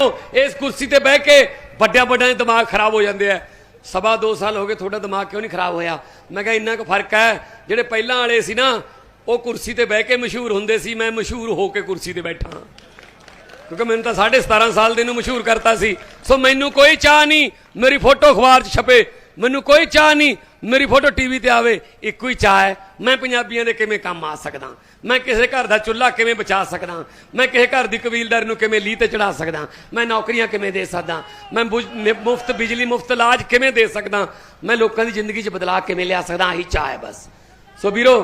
ਇਸ ਕੁਰਸੀ ਤੇ ਬਹਿ ਕੇ ਵੱਡਿਆਂ ਵੱਡਿਆਂ ਦੇ ਦਿਮਾਗ ਖਰਾਬ ਹੋ ਜਾਂਦੇ ਆ। ਸਵਾ 2 ਸਾਲ ਹੋ ਗਏ ਤੁਹਾਡਾ ਦਿਮਾਗ ਕਿਉਂ ਨਹੀਂ ਖਰਾਬ ਹੋਇਆ? ਮੈਂ ਕਿਹਾ ਇੰਨਾ ਕੁ ਫ਼ਰਕ ਹੈ, ਜਿਹੜੇ ਪਹਿਲਾਂ ਵਾਲੇ ਸੀ ਨਾ, ਉਹ ਕੁਰਸੀ ਤੇ ਬਹਿ ਕੇ ਮਸ਼ਹੂਰ ਹੁੰਦੇ ਸੀ, ਮੈਂ ਮਸ਼ਹੂਰ ਹੋ ਕੇ ਕੁਰਸੀ ਤੇ ਬੈਠਾ ਕਿਉਂਕਿ ਮੈਨੂੰ ਤਾਂ 17.5 ਸਾਲ ਦੇ ਨੂੰ ਮਸ਼ਹੂਰ ਕਰਤਾ ਸੀ। ਸੋ ਮੈਨੂੰ ਕੋਈ ਚਾਹ ਨਹੀਂ, ਮੇਰੀ ਫੋਟੋ ਅਖਬਾਰ 'ਚ ਛਪੇ। ਮੈਨੂੰ ਕੋਈ ਚਾਹ ਨਹੀਂ, ਮੇਰੀ ਫੋਟੋ ਟੀਵੀ ਤੇ ਆਵੇ, ਇੱਕੋ ਹੀ ਚਾਹ ਹੈ। ਮੈਂ ਪੰਜਾਬੀਆਂ ਦੇ ਕਿਵੇਂ ਕੰਮ ਆ ਸਕਦਾ? ਮੈਂ ਕਿਸੇ ਘਰ ਦਾ ਚੁੱਲ੍ਹਾ ਕਿਵੇਂ ਬਚਾ ਸਕਦਾ? ਮੈਂ ਕਿਸੇ ਘਰ ਦੀ ਕਬੀਲਦਾਰੀ ਨੂੰ ਕਿਵੇਂ ਲੀਹ ਤੇ ਚੜਾ ਸਕਦਾ? ਮੈਂ ਨੌਕਰੀਆਂ ਕਿਵੇਂ ਦੇ ਸਕਦਾ? ਮੈਂ ਮੁਫਤ, ਬਿਜਲੀ ਮੁਫਤ ਇਲਾਜ ਕਿਵੇਂ ਦੇ ਸਕਦਾ? ਮੈਂ ਲੋਕਾਂ ਦੀ ਜ਼ਿੰਦਗੀ 'ਚ ਬਦਲਾਅ ਕਿਵੇਂ ਲਿਆ ਸਕਦਾ? ਆਹੀ ਚਾਹ ਹੈ ਬਸ। ਸੋ ਵੀਰੋ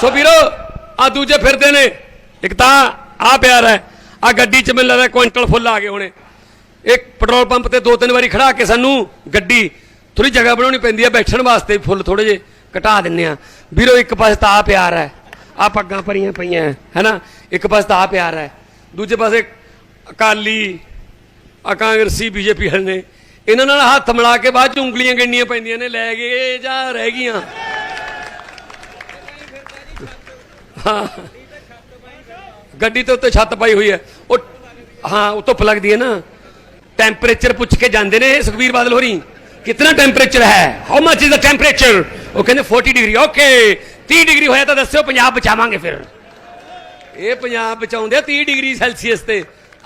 ਸੋ ਵੀਰੋ ਆ ਦੂਜੇ ਫਿਰਦੇ ਨੇ। ਇੱਕ ਤਾਂ ਆ ਪਿਆਰ ਹੈ। ਆ ਗੱਡੀ 'ਚ ਮੈਨੂੰ ਲੱਗਦਾ ਕੁਇੰਟਲ ਫੁੱਲ ਆ ਗਏ ਹੋਣੇ। ਇੱਕ ਪੈਟਰੋਲ ਪੰਪ ਤੇ ਦੋ ਤਿੰਨ ਵਾਰੀ ਖੜਾ ਕੇ ਸਾਨੂੰ ਗੱਡੀ ਥੋੜੀ ਜਗ੍ਹਾ ਬਣਾਉਣੀ ਪੈਂਦੀ ਹੈ ਬੈਠਣ ਵਾਸਤੇ ਫੁੱਲ ਥੋੜੇ ਜੇ ਘਟਾ ਦਿੰਨੇ ਆ। ਵੀਰੋ ਇੱਕ ਪਾਸੇ ਤਾਂ ਆ ਪਿਆਰ ਹੈ। ਆ ਪੱਗਾਂ ਭਰੀਆਂ ਪਈਆਂ ਹੈ, ਹੈਨਾ ਇੱਕ ਪਾਸੇ ਤਾਂ ਆ ਪਿਆਰ ਹੈ। ਦੂਜੇ ਪਾਸੇ ਅਕਾਲੀ ਆ ਕਾਂਗਰਸੀ ਬੀਜੇਪੀ ਵਾਲੇ ਨੇ ਇਹਨਾਂ ਨਾਲ ਹੱਥ ਮਿਲਾ ਕੇ ਬਾਅਦ ਚ ਉਂਗਲੀਆਂ ਗਿਣਨੀਆਂ ਪੈਂਦੀਆਂ ਨੇ ਲੈ ਗਏ ਜਾਂ ਰਹਿ ਗਈਆਂ। ਹਾਂ। ਗੱਡੀ ਤੇ ਉੱਤੇ ਛੱਤ ਪਾਈ ਹੋਈ ਹੈ। ਉਹ ਹਾਂ ਉਹ ਧੁੱਪ ਲੱਗਦੀ ਹੈ ਨਾ। ਟੈਂਪਰੇਚਰ ਪੁੱਛ ਕੇ ਜਾਂਦੇ ਨੇ ਸੁਖਬੀਰ ਬਾਦਲ ਹੋਰੀ। ਕਿੰਨਾ ਟੈਂਪਰੇਚਰ ਹੈ how much is the temperature ਉਹ ਕਹਿੰਦੇ 40 ਡਿਗਰੀ ਓਕੇ 30 ਡਿਗਰੀ ਹੋਇਆ ਤਾਂ ਦੱਸਿਓ ਪੰਜਾਬ ਬਚਾਵਾਂਗੇ ਫਿਰ ਇਹ ਪੰਜਾਬ ਬਚਾਉਂਦੇ 30 ਡਿਗਰੀ ਸੈਲਸੀਅਸ ਤੇ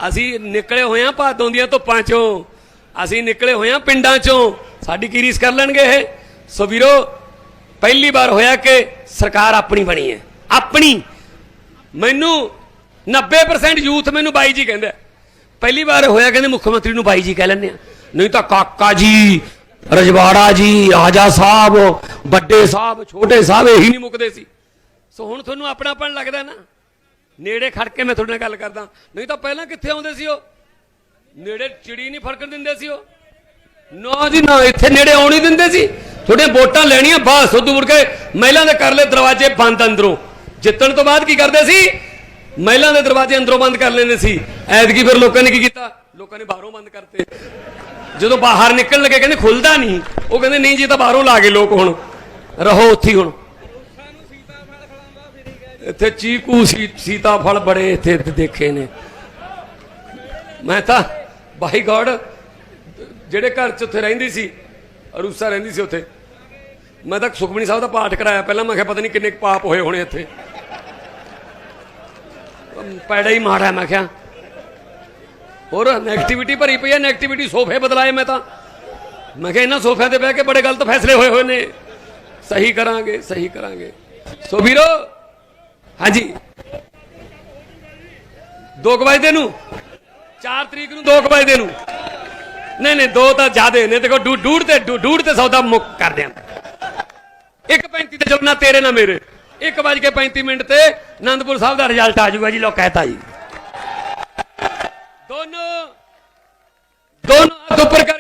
ਅਸੀਂ ਨਿਕਲੇ ਹੋਏ ਆ ਭਾਦੋਂ ਦੀਆਂ ਧੁੱਪਾਂ ਚੋਂ ਅਸੀਂ ਨਿਕਲੇ ਹੋਏ ਆ ਪਿੰਡਾਂ ਚੋਂ ਸਾਡੀ ਕੀ ਰੀਸ ਕਰ ਲੈਣਗੇ ਇਹ ਸੋ ਵੀਰੋ ਪਹਿਲੀ ਵਾਰ ਹੋਇਆ ਕਿ ਸਰਕਾਰ ਆਪਣੀ ਬਣੀ ਹੈ ਆਪਣੀ ਮੈਨੂੰ 90% ਯੂਥ ਮੈਨੂੰ ਬਾਈ ਜੀ ਕਹਿੰਦਾ ਪਹਿਲੀ ਵਾਰ ਹੋਇਆ ਕਹਿੰਦੇ ਮੁੱਖ ਮੰਤਰੀ ਨੂੰ ਬਾਈ ਜੀ ਕਹਿ ਲੈਂਦੇ ਆ ਨਹੀਂ ਤਾਂ ਕਾਕਾ ਜੀ ਰਜਵਾੜਾ ਜੀ ਰਾਜਾ ਸਾਹਿਬ, ਵੱਡੇ ਸਾਹਿਬ, ਛੋਟੇ ਸਾਹਿਬ, ਇਹੀ ਨਹੀਂ ਮੁੱਕਦੇ ਸੀ। ਸੋ ਹੁਣ ਤੁਹਾਨੂੰ ਆਪਣਾਪਣ ਲੱਗਦਾ ਨਾ? ਨੇੜੇ ਖੜ ਕੇ ਮੈਂ ਤੁਹਾਡੇ ਨਾਲ ਗੱਲ ਕਰਦਾ। ਨਹੀਂ ਤਾਂ ਪਹਿਲਾਂ ਕਿੱਥੇ ਆਉਂਦੇ ਸੀ ਉਹ? ਨੇੜੇ ਚਿੜੀ ਨਹੀਂ ਫੜਕਣ ਦਿੰਦੇ ਸੀ ਉਹ? ਨਾ ਜੀ, ਨਾ, ਇੱਥੇ ਨੇੜੇ ਆਉਣ ਨਹੀਂ ਦਿੰਦੇ ਸੀ। ਤੁਹਾਡੀਆਂ ਵੋਟਾਂ ਲੈਣੀਆਂ ਬਸ ਉਦੋਂ ਮੁੜ ਕੇ ਮਹਿਲਾ ਦੇ ਕਰ ਲਏ ਦਰਵਾਜ਼ੇ ਬੰਦ ਅੰਦਰੋਂ। ਜਿੱਤਣ ਤੋਂ ਬਾਅਦ ਕੀ ਕਰਦੇ ਸੀ? ਮਹਿਲਾਂ ਦੇ ਦਰਵਾਜ਼ੇ ਅੰਦਰੋਂ ਬੰਦ ਕਰ ਲੈਂਦੇ ਸੀ। ਐਤਕੀ ਫਿਰ ਲੋਕਾਂ ਨੇ ਕੀ ਕੀਤਾ? ਲੋਕਾਂ ਨੇ ਬਾਹਰੋਂ ਬੰਦ ਕਰਤੇ। ਜਦੋਂ ਬਾਹਰ ਨਿਕਲਣ ਲੱਗੇ, ਕਹਿੰਦੇ ਖੁੱਲਦਾ ਨਹੀਂ। ਉਹ ਕਹਿੰਦੇ, ਨਹੀਂ ਜੀ ਤਾਂ ਬਾਹਰੋਂ ਲਾ ਗਏ ਲੋਕ ਹੁਣ। ਰਹੋ ਉੱਥੇ ਹੁਣ। ਇੱਥੇ ਚੀਕੂ ਸੀਤਾ ਫਲ ਬੜੇ ਇੱਥੇ ਦੇਖੇ ਨੇ। ਮੈਂ ਤਾਂ, ਬਾਈ ਗੋਡ, ਜਿਹੜੇ ਘਰ ਚ ਉੱਥੇ ਰਹਿੰਦੀ ਸੀ, ਅਰੂਸਾ ਰਹਿੰਦੀ ਸੀ ਉੱਥੇ। ਮੈਂ ਤਾਂ ਸੁਖਮਨੀ ਸਾਹਿਬ ਦਾ ਪਾਠ ਕਰਾਇਆ ਪਹਿਲਾਂ, ਮੈਂ ਕਿਹਾ ਪਤਾ ਨਹੀਂ ਕਿੰਨੇ ਕੁ ਪਾਪ ਹੋਏ ਹੋਣੇ ਇੱਥੇ। ਪੈੜਾ ਹੀ ਮਾੜਾ ਮੈਂ ਕਿਹਾ। ਹੋਰ ਨੈਗੇਟਿਵਿਟੀ ਭਰੀ ਪਈ ਹੈ ਨੈਗੇਟਿਵਿਟੀ ਸੋਫੇ ਬਦਲਾਏ ਮੈਂ ਤਾਂ। ਮੈਂ ਕਿਹਾ ਇਹਨਾਂ ਸੋਫਿਆਂ ਤੇ ਬਹਿ ਕੇ ਬੜੇ ਗਲਤ ਫੈਸਲੇ ਹੋਏ ਹੋਏ ਨੇ। ਸਹੀ ਕਰਾਂਗੇ ਸਹੀ ਕਰਾਂਗੇ। ਸੋ ਵੀਰੋ, ਹਾਂਜੀ। 2 ਵਜੇ ਨੂੰ? 4 ਤਰੀਕ ਨੂੰ 2 ਵਜੇ ਨੂੰ। ਨਹੀਂ ਨਹੀਂ, ਦੋ ਤਾਂ ਜ਼ਿਆਦੇ ਨੇ। ਦੇਖੋ, ਡੂ- ਡੂੜ ਤੇ, ਡੂ- ਡੂਢ ਤੇ ਸੌਦਾ ਮੁੱਕ ਕਰਦੇ ਆਂ। 1.35 ਤੇ ਚੱਲਣਾ ਤੇਰੇ ਨਾ ਮੇਰੇ। 1 ਵਜ ਕੇ 35 ਮਿੰਟ ਤੇ ਆਨੰਦਪੁਰ ਸਾਹਿਬ ਦਾ ਰਿਜ਼ਲਟ ਆ ਜਾਊਗਾ ਜੀ ਲੋ ਕਹਿਤਾ ਜੀ। ਦੋਨੋਂ